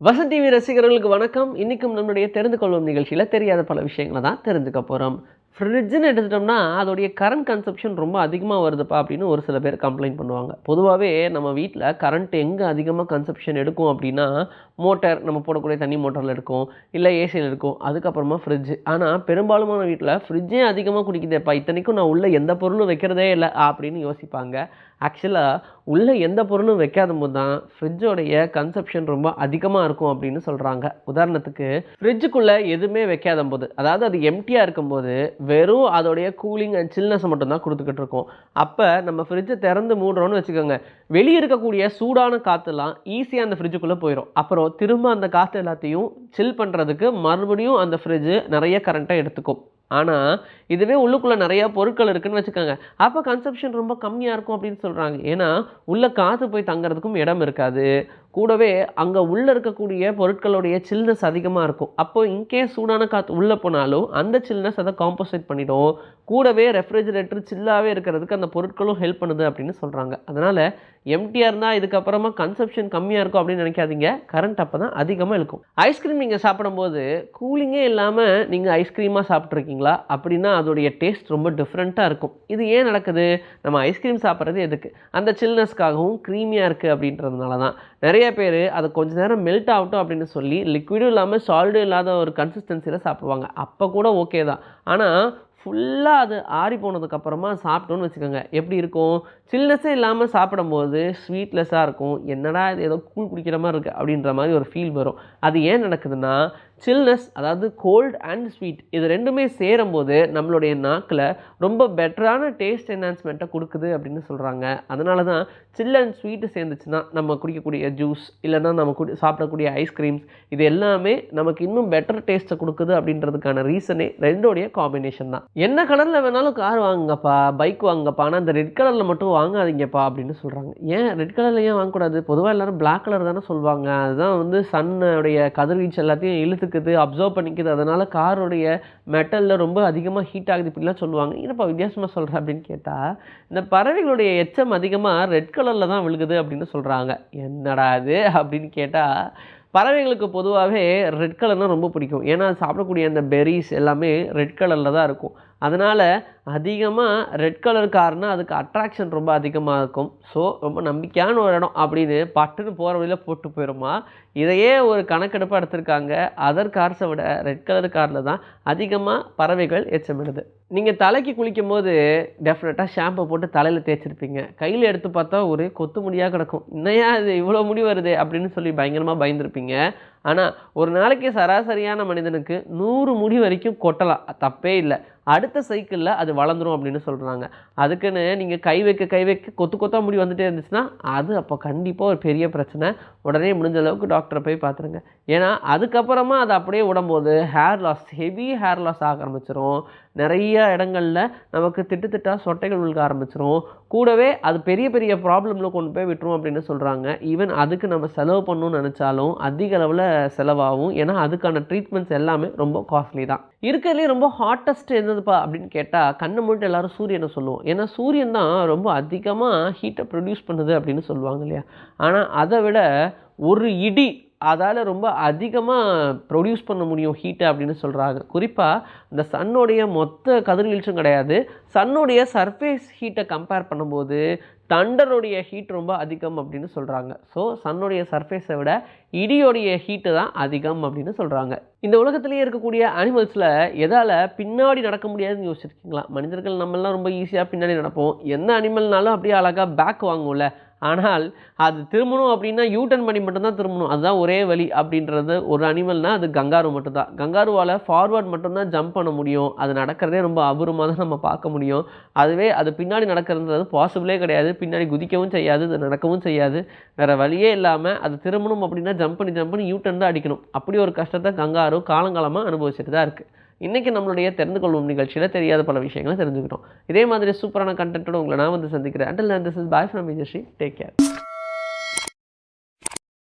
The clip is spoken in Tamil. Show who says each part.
Speaker 1: வசந்த் டிவி ரசிகர்களுக்கு வணக்கம். இன்றைக்கும் நம்மளுடைய தெரிந்து கொள்ளும் நிகழ்ச்சியில் தெரியாத பல விஷயங்களை தான் தெரிஞ்சுக்க போகிறோம் ஃப்ரிட்ஜுன்னு எடுத்துட்டோம்னா அதோடைய கரண்ட் கன்சப்ஷன் ரொம்ப அதிகமாக வருதுப்பா அப்படின்னு ஒரு சில பேர் கம்ப்ளைண்ட் பண்ணுவாங்க. பொதுவாகவே நம்ம வீட்டில் கரண்ட் எங்கே அதிகமாக கன்சப்ஷன் எடுக்கும் அப்படின்னா மோட்டர் நம்ம போடக்கூடிய தண்ணி மோட்டரில் இருக்கும் இல்லை ஏசியில் இருக்கும் அதுக்கப்புறமா ஃப்ரிட்ஜ் ஆனால் பெரும்பாலுமான வீட்டில் ஃப்ரிட்ஜே அதிகமாக குடிக்குதேப்பா? இத்தனைக்கும் நான் உள்ளே எந்த பொருளும் வைக்கிறதே இல்லை அப்படின்னு யோசிப்பாங்க. ஆக்சுவலாக உள்ளே எந்த பொருளும் வைக்காத போது தான் ஃப்ரிட்ஜோடைய கன்சப்ஷன் ரொம்ப அதிகமாக இருக்கும் அப்படின்னு சொல்கிறாங்க உதாரணத்துக்கு ஃப்ரிட்ஜுக்குள்ளே எதுவுமே வைக்காத போது அதாவது அது எம்டியாக இருக்கும்போது வெறும் அதோடைய கூலிங் அண்ட் சில்னஸ் மட்டும்தான் கொடுத்துக்கிட்டு இருக்கோம். அப்போ நம்ம ஃப்ரிட்ஜை திறந்து மூடுறோன்னு வச்சுக்கோங்க. வெளியே இருக்கக்கூடிய சூடான காற்றுலாம் ஈஸியாக அந்த ஃப்ரிட்ஜுக்குள்ளே போயிடும் அப்புறம் திரும்ப அந்த காற்று எல்லாத்தையும் சில் பண்ணுறதுக்கு மறுபடியும் அந்த ஃப்ரிட்ஜு நிறைய கரண்ட்டை எடுத்துக்கும். ஆனால் இதுவே உள்ளுக்குள்ளே நிறையா பொருட்கள் இருக்குதுன்னு வச்சுக்கோங்க. அப்போ கன்சப்ஷன் ரொம்ப கம்மியாக இருக்கும் அப்படின்னு சொல்கிறாங்க ஏன்னா உள்ளே காற்று போய் தங்குறதுக்கும் இடம் இருக்காது. கூடவே அங்கே உள்ளே இருக்கக்கூடிய பொருட்களுடைய சில்னஸ் அதிகமாக இருக்கும். அப்போ இன்கேஸ் சூடான காற்று உள்ளே போனாலும் அந்த சில்னஸ் அதை காம்போசைட் பண்ணிடும். கூடவே ரெஃப்ரிஜரேட்டர் சில்லாகவே இருக்கிறதுக்கு அந்த பொருட்களும் ஹெல்ப் பண்ணுது அப்படின்னு சொல்கிறாங்க அதனால் எம்டியாக இருந்தால் இதுக்கப்புறமா கன்சப்ஷன் கம்மியாக இருக்கும் அப்படின்னு நினைக்காதீங்க. கரண்ட் அப்போ தான் அதிகமாக இருக்கும் ஐஸ்கிரீம் நீங்கள் சாப்பிடும்போது கூலிங்கே இல்லாமல் நீங்கள் ஐஸ்கிரீமாக சாப்பிட்ருக்கீங்களா அப்படின்னா அதோடைய டேஸ்ட் ரொம்ப டிஃப்ரெண்ட்டாக இருக்கும். இது ஏன் நடக்குது? நம்ம ஐஸ்கிரீம் சாப்பிட்றது எதுக்கு? அந்த சில்னஸ்க்காகவும் க்ரீமியாக இருக்குது அப்படின்றதுனால தான் நிறைய பேர் அதை கொஞ்ச நேரம் மெல்ட் ஆகட்டும் அப்படின்னு சொல்லி லிக்விடும் இல்லாமல் சால்டும் இல்லாத ஒரு கன்சிஸ்டன்சியில் சாப்பிடுவாங்க. அப்போ கூட ஓகே தான். ஆனால் ஃபுல்லாக அது ஆறி போனதுக்கப்புறமா சாப்பிட்டோன்னு வச்சுக்கோங்க. எப்படி இருக்கும்? சில்னஸே இல்லாமல் சாப்பிடும்போது ஸ்வீட்லெஸ்ஸாக இருக்கும். என்னடா இது ஏதோ கூழ் குடிக்கிற மாதிரி இருக்குது அப்படின்ற மாதிரி ஒரு ஃபீல் வரும். அது ஏன் நடக்குதுன்னா சில்னஸ் அதாவது கோல்ட் அண்ட் ஸ்வீட் இது ரெண்டுமே சேரும்போது நம்மளுடைய நாக்கில் ரொம்ப பெட்டரான டேஸ்ட் என்ஹான்ஸ்மெண்ட்டை கொடுக்குது அப்படின்னு சொல்கிறாங்க அதனால தான் சில் அண்ட் ஸ்வீட்டு சேர்ந்துச்சுன்னா நம்ம குடிக்கக்கூடிய ஜூஸ் இல்லைன்னா நம்ம குடி சாப்பிடக்கூடிய ஐஸ்கிரீம்ஸ் இது எல்லாமே நமக்கு இன்னும் பெட்டர் டேஸ்ட்டை கொடுக்குது அப்படின்றதுக்கான ரீசனே ரெண்டோடைய காம்பினேஷன் தான். என்ன கலரில் வேணாலும் கார் வாங்குங்கப்பா பைக் வாங்குங்கப்பா ஆனால் அந்த ரெட் கலரில் மட்டும் வாங்காதீங்கப்பா அப்படின்னு சொல்கிறாங்க ஏன் ரெட் கலரில் ஏன் வாங்கக்கூடாது? பொதுவாக எல்லோரும் பிளாக் கலர் தானே சொல்லுவாங்க அதுதான் வந்து சன்னுடைய கதிர்வீச்சு எல்லாத்தையும் இருக்குது அப்சர்வ் பண்ணிக்குது அதனால் காரோடைய மெட்டலில் ரொம்ப அதிகமாக ஹீட் ஆகுது இப்படிலாம் சொல்லுவாங்க. என்னப்பா வித்தியாசமாக சொல்கிற அப்படின்னு கேட்டால் இந்த பறவைகளுடைய எச்சம் அதிகமாக ரெட் கலரில் தான் விழுகுது அப்படின்னு சொல்கிறாங்க என்னடா இது அப்படின்னு கேட்டால் பறவைகளுக்கு பொதுவாகவே ரெட் கலர்னால் ரொம்ப பிடிக்கும். ஏன்னா சாப்பிடக்கூடிய அந்த பெரிஸ் எல்லாமே ரெட் கலரில் தான் இருக்கும். அதனால் அதிகமாக ரெட் கலர் கார்னா அதுக்கு அட்ராக்ஷன் ரொம்ப அதிகமாக இருக்கும். ஸோ ரொம்ப நம்பிக்கையான ஒரு இடம் அப்படின்னு பட்டுன்னு போகிற வழியில் போட்டு போயிடுமா இதையே ஒரு கணக்கெடுப்பாக எடுத்திருக்காங்க. அதர் கார்ஸை விட ரெட் கலர் காரில் தான் அதிகமாக பறவைகள் எச்சமிடுது நீங்கள் தலைக்கு குளிக்கும் போது டெஃபினட்டாக ஷாம்பை போட்டு தலையில் தேய்ச்சிருப்பீங்க. கையில் எடுத்து பார்த்தா ஒரு கொத்து முடியாக கிடக்கும். இன்னையா இது இவ்வளோ முடி வருது அப்படின்னு சொல்லி பயங்கரமாக பயந்துருப்பீங்க. ஆனால் ஒரு நாளைக்கு சராசரியான மனிதனுக்கு நூறு முடி வரைக்கும் கொட்டலாம். தப்பே இல்லை. அடுத்த சைக்கிளில் அது வளர்ந்துரும் அப்படின்னு சொல்கிறாங்க அதுக்குன்னு நீங்கள் கை வைக்க கை வைக்க கொத்து கொத்தா முடி வந்துட்டே இருந்துச்சுன்னா அது அப்போ கண்டிப்பாக ஒரு பெரிய பிரச்சனை. உடனே முடிஞ்ச அளவுக்கு டாக்டரை போய் பார்த்துருங்க ஏன்னா அதுக்கப்புறமா அது அப்படியே விடும்போது hair loss heavy hair loss ஆக ஆரம்பிச்சிரும். நிறைய இடங்களில் நமக்கு திட்டு திட்டாக சொட்டைகள் விழுக ஆரம்பிச்சிரும். கூடவே அது பெரிய பெரிய ப்ராப்ளமில் கொண்டு போய் விட்டுரும் அப்படின்னு சொல்கிறாங்க ஈவன் அதுக்கு நம்ம செலவு பண்ணணும்னு நினச்சாலும் அதிக அளவில் செலவாகும். ஏன்னா அதுக்கான ட்ரீட்மெண்ட்ஸ் எல்லாமே ரொம்ப காஸ்ட்லி தான். இருக்கிறதுலே ரொம்ப ஹாட்டஸ்ட் என்னதுப்பா அப்படின்னு கேட்டால் கண்ணை மூட்டு எல்லாரும் சூரியனை சொல்லுவோம். ஏன்னா சூரியன் தான் ரொம்ப அதிகமாக ஹீட்டை ப்ரொடியூஸ் பண்ணுது அப்படின்னு சொல்லுவாங்க இல்லையா? ஆனால் அதை விட ஒரு இடி அதால் ரொம்ப அதிகமாக ப்ரொடியூஸ் பண்ண முடியும் ஹீட்டை அப்படின்னு சொல்கிறாங்க குறிப்பாக இந்த சன்னுடைய மொத்த கதிர்வீழ்ச்சும் கிடையாது. சன்னுடைய சர்ஃபேஸ் ஹீட்டை கம்பேர் பண்ணும்போது தண்டருடைய ஹீட் ரொம்ப அதிகம் அப்படின்னு சொல்கிறாங்க ஸோ சன்னுடைய சர்ஃபேஸை விட இடியோடைய ஹீட்டு தான் அதிகம் அப்படின்னு சொல்கிறாங்க இந்த உலகத்திலேயே இருக்கக்கூடிய அனிமல்ஸில் எதால் பின்னாடி நடக்க முடியாதுன்னு யோசிச்சிருக்கீங்களா? மனிதர்கள் நம்மெல்லாம் ரொம்ப ஈஸியாக பின்னாடி நடப்போம். எந்த அனிமல்னாலும் அப்படியே அழகாக பேக் வாங்கும்ல ஆனால் அது திரும்பணும் அப்படின்னா யூட்டன் பண்ணி மட்டும்தான் திரும்பணும். அதுதான் ஒரே வழி அப்படின்றது ஒரு அனிமல்னால் அது கங்காரு மட்டும்தான். கங்காருவால் ஃபார்வர்ட் மட்டும்தான் ஜம்ப் பண்ண முடியும். அது நடக்கிறதே ரொம்ப அபூர்வமாக தான் நம்ம பார்க்க முடியும். அதுவே அது பின்னாடி நடக்கிறது பாசிபிளே கிடையாது. பின்னாடி குதிக்கவும் செய்யாது. அது நடக்கவும் செய்யாது. வேறு வழியே இல்லாமல் அது திரும்பணும் அப்படின்னா ஜம்ப் பண்ணி ஜம்ப் பண்ணி யூட்டன் தான் அடிக்கணும். அப்படி ஒரு கஷ்டத்தை கங்காரு காலங்காலமாக அனுபவிச்சுட்டு தான் இருக்குது இன்றைக்கி நம்மளுடைய தெரிந்து கொள்ளும் நிகழ்ச்சியில் தெரியாத பல விஷயங்களை தெரிஞ்சுக்கிட்டோம். இதே மாதிரி சூப்பரான கண்டென்ட்டோட உங்களை நான் வந்து சந்திக்கிறேன். Until this is bye from Vijayasri take care